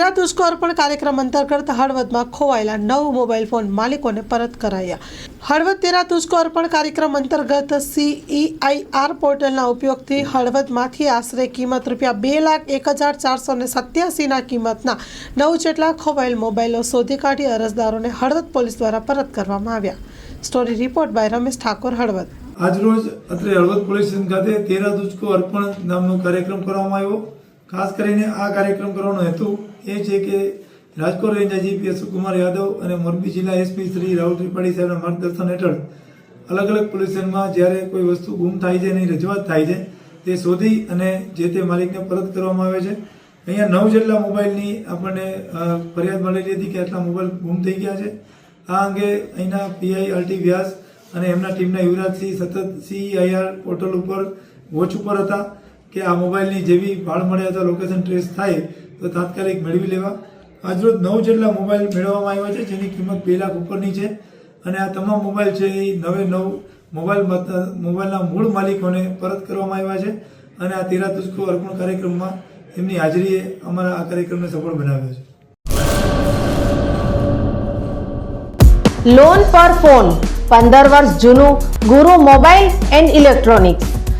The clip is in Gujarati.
તેરા દુષ્કર્પણ કાર્યક્રમ અંતર્ગત હળવદમાં ખોવાયેલા નવ મોબાઈલ ફોન માલિકોને પરત કરાયા. હળવદ તેરા દુષ્કર્પણ કાર્યક્રમ અંતર્ગત સીઈઆઈઆર પોર્ટલના ઉપયોગથી હળવદમાંથી આશરે કિંમત રૂપિયા બે લાખ એક હજાર ચારસો ને સત્યાસીના કિંમતના નવ જેટલા ખોવાયેલ મોબાઈલો શોધી કાઢી અરજદારોને હળવદ પોલીસ દ્વારા પરત કરવામાં આવ્યા. Story report by Ramesh Thakor, Halvad. આજરોજ અત્રે હળવદ પોલીસ સ્ટેશન ખાતે તેરા દુષ્કો અર્પણ નામનો કાર્યક્રમ કરવામાં આવ્યો. ખાસ કરીને આ કાર્યક્રમ કરવાનો હેતુ એ છે કે રાજકોટ રેન્જ આઈજીપી સુકુમાર યાદવ અને મોરબી જિલ્લા એસપી શ્રી રાહુલ ત્રિપાઠી સાહેબના માર્ગદર્શન હેઠળ અલગ અલગ પોલીસ સ્ટેશનમાં જ્યારે કોઈ વસ્તુ ગુમ થાય છે એની રજૂઆત થાય છે, તે શોધી અને જે તે માલિકને પરત કરવામાં આવે છે. અહીંયા નવ જેટલા મોબાઈલની આપણને ફરિયાદ મળેલી હતી કે આટલા મોબાઈલ ગુમ થઈ ગયા છે. આ અંગે અહીંના પીઆઈ આરટી વ્યાસ અને એમના ટીમના યુવરાજસિંહ સતત સીઆઈઆર પોર્ટલ ઉપર વોચ ઉપર હતા. કે આ મોબાઈલની જેવી ભાળ મળે અથવા લોકેશન ટ્રેસ થાય, તો તાત્કાલિક મેળવી લેવા. આજરોજ નવ જેટલા મોબાઈલ મેળવવામાં આવ્યા છે, જેની કિંમત બે લાખ ઉપરની છે. અને આ તમામ મોબાઈલ છે એ નવે નવ મોબાઈલ મોબાઈલના મૂળ માલિકોને પરત કરવામાં આવ્યા છે. અને આ તેરા તુસ્કો અર્પણ કાર્યક્રમમાં એમની હાજરીએ અમારા આ કાર્યક્રમને સફળ બનાવ્યો છે. લોન પર ફોન પંદર વર્ષ જૂનું ગુરુ મોબાઈલ એન્ડ ઇલેક્ટ્રોનિક્સ.